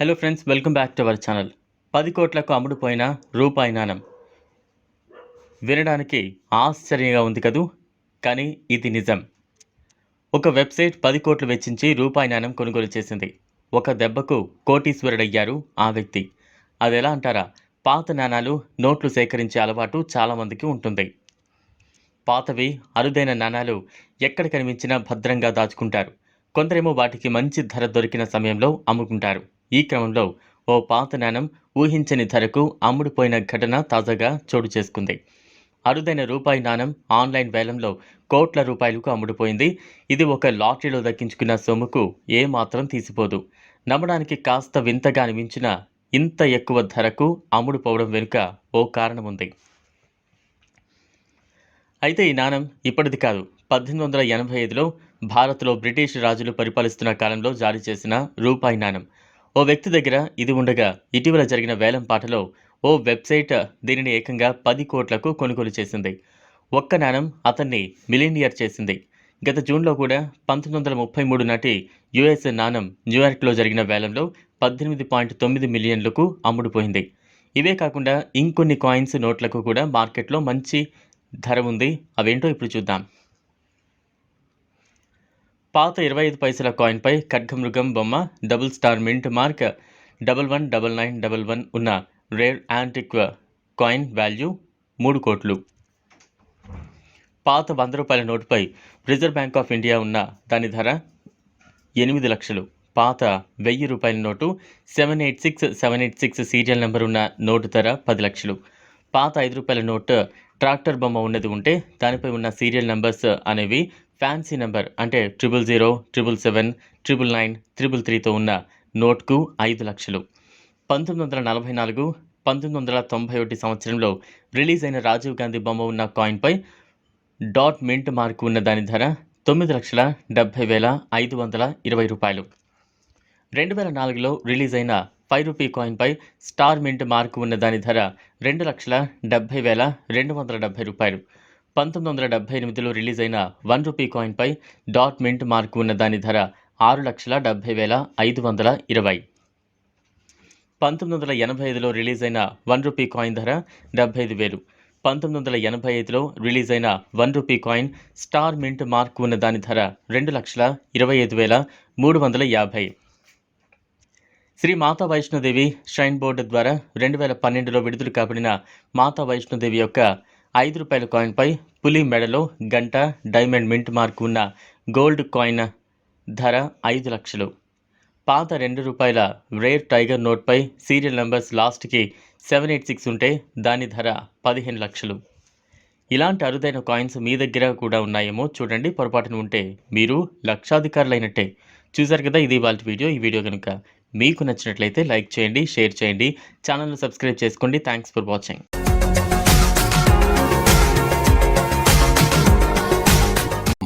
Hello friends welcome back to our channel పది కోట్లకు అమ్ముడుపోయిన రూపాయి నాణం. వినడానికి ఆశ్చర్యంగా ఉంది కదూ? కానీ ఇది నిజం. ఒక వెబ్సైట్ పది కోట్లు వెచ్చించి రూపాయి నాణం కొనుగోలు చేసింది. ఒక దెబ్బకు కోటీశ్వరుడయ్యారు ఆ వ్యక్తి. అది ఎలా అంటారా? పాత నాణాలు నోట్లు సేకరించే అలవాటు చాలామందికి ఉంటుంది. పాతవి అరుదైన నాణాలు ఎక్కడ కనిపించినా భద్రంగా దాచుకుంటారు. కొందరేమో వాటికి మంచి ధర దొరికిన సమయంలో అమ్ముకుంటారు. ఈ క్రమంలో ఓ పాత నాణం ఊహించని ధరకు అమ్ముడుపోయిన ఘటన తాజాగా చోటు చేసుకుంది. అరుదైన రూపాయి నాణం ఆన్లైన్ వేలంలో కోట్ల రూపాయలకు అమ్ముడుపోయింది. ఇది ఒక లాటరీలో దక్కించుకున్న సొమ్ముకు ఏమాత్రం తీసిపోదు. నమ్మడానికి కాస్త వింతగా అనిపించిన ఇంత ఎక్కువ ధరకు అమ్ముడుపోవడం వెనుక ఓ కారణం ఉంది అయితే ఈ నాణం ఇప్పటిది కాదు. పద్దెనిమిది వందల ఎనభై ఐదులో భారత్లో బ్రిటిష్ రాజులు పరిపాలిస్తున్న కాలంలో జారీ చేసిన రూపాయి నాణం ఓ వ్యక్తి దగ్గర ఇది ఉండగా ఇటీవల జరిగిన వేలం పాటలో ఓ వెబ్సైట్ దీనిని ఏకంగా పది కోట్లకు కొనుగోలు చేసింది. ఒక్క నాణం అతన్ని మిలీనియర్ చేసింది. గత జూన్లో కూడా పంతొమ్మిది వందల ముప్పై మూడు నాటి యుఎస్ నాణం న్యూయార్క్లో జరిగిన వేలంలో పద్దెనిమిది పాయింట్ తొమ్మిది మిలియన్లకు అమ్ముడుపోయింది. ఇవే కాకుండా ఇంకొన్ని కాయిన్స్ నోట్లకు కూడా మార్కెట్లో మంచి ధర ఉంది. అవేంటో ఇప్పుడు చూద్దాం. పాత ఇరవై ఐదు పైసల కాయిన్పై ఖడ్గమృగం బొమ్మ double star mint mark double one double nine double one ఉన్న రేర్ యాంటిక్ కాయిన్ వాల్యూ మూడు కోట్లు. పాత వంద రూపాయల నోటుపై రిజర్వ్ బ్యాంక్ ఆఫ్ ఇండియా ఉన్న దాని ధర ఎనిమిది లక్షలు. పాత వెయ్యి రూపాయల note seven eight six seven eight six serial number ఉన్న నోటు ధర పది లక్షలు. పాత ఐదు రూపాయల నోటు ట్రాక్టర్ బొమ్మ ఉన్నది ఉంటే దానిపై ఉన్న సీరియల్ నెంబర్స్ అనేవి ఫ్యాన్సీ నెంబర్ అంటే triple zero triple seven triple nine triple త్రీతో ఉన్న నోట్కు ఐదు లక్షలు. పంతొమ్మిది వందల నలభై నాలుగు పంతొమ్మిది వందల తొంభై ఒకటి సంవత్సరంలో రిలీజ్ అయిన రాజీవ్ గాంధీ బొమ్మ ఉన్న కాయిన్పై డాట్ మింట్ మార్క్ ఉన్న దాని ధర తొమ్మిది లక్షల డెబ్భై వేల ఐదు వందల ఇరవై రూపాయలు. రెండు వేల నాలుగులో రిలీజ్ అయిన ఫైవ్ రూపీ కాయిన్పై స్టార్ మింట్ మార్క్ ఉన్న దాని ధర రెండు లక్షల డెబ్భై వేల రెండు వందల డెబ్భై రూపాయలు. పంతొమ్మిది వందల డెబ్బై ఎనిమిదిలో రిలీజ్ అయిన వన్ రూపీ కాయిన్పై డాట్ మింట్ మార్క్ ఉన్న దాని ధర ఆరు లక్షల డెబ్భై వేల ఐదు వందల ఇరవై. పంతొమ్మిది వందల ఎనభై ఐదులో రిలీజ్ అయిన వన్ రూపీ కాయిన్ ధర డెబ్బై ఐదు వేలు. పంతొమ్మిది వందల ఎనభై ఐదులో రిలీజ్ అయిన one rupee coin star mint mark ఉన్న దాని ధర రెండు లక్షల ఇరవై ఐదు వేల మూడు వందల యాభై. శ్రీ మాతా వైష్ణోదేవి షైన్ బోర్డు ద్వారా రెండు వేల పన్నెండులో విడుదల కాబడిన మాతా వైష్ణోదేవి యొక్క ఐదు రూపాయల కాయిన్పై పులి మెడలో గంట డైమండ్ మింట్ మార్క్ ఉన్న గోల్డ్ కాయిన్ ధర ఐదు లక్షలు. పాత రెండు రూపాయల రేర్ టైగర్ నోట్పై సీరియల్ నెంబర్స్ లాస్ట్కి సెవెన్ ఎయిట్ సిక్స్ ఉంటే దాని ధర పదిహేను లక్షలు. ఇలాంటి అరుదైన కాయిన్స్ మీ దగ్గర కూడా ఉన్నాయేమో చూడండి. పొరపాటున ఉంటే మీరు లక్షాధికారులైనట్టే చూసారు కదా ఇది వాళ్ళ వీడియో. ఈ వీడియో కనుక మీకు నచ్చినట్లయితే లైక్ చేయండి షేర్ చేయండి ఛానల్ను సబ్స్క్రైబ్ చేసుకోండి. Thanks for watching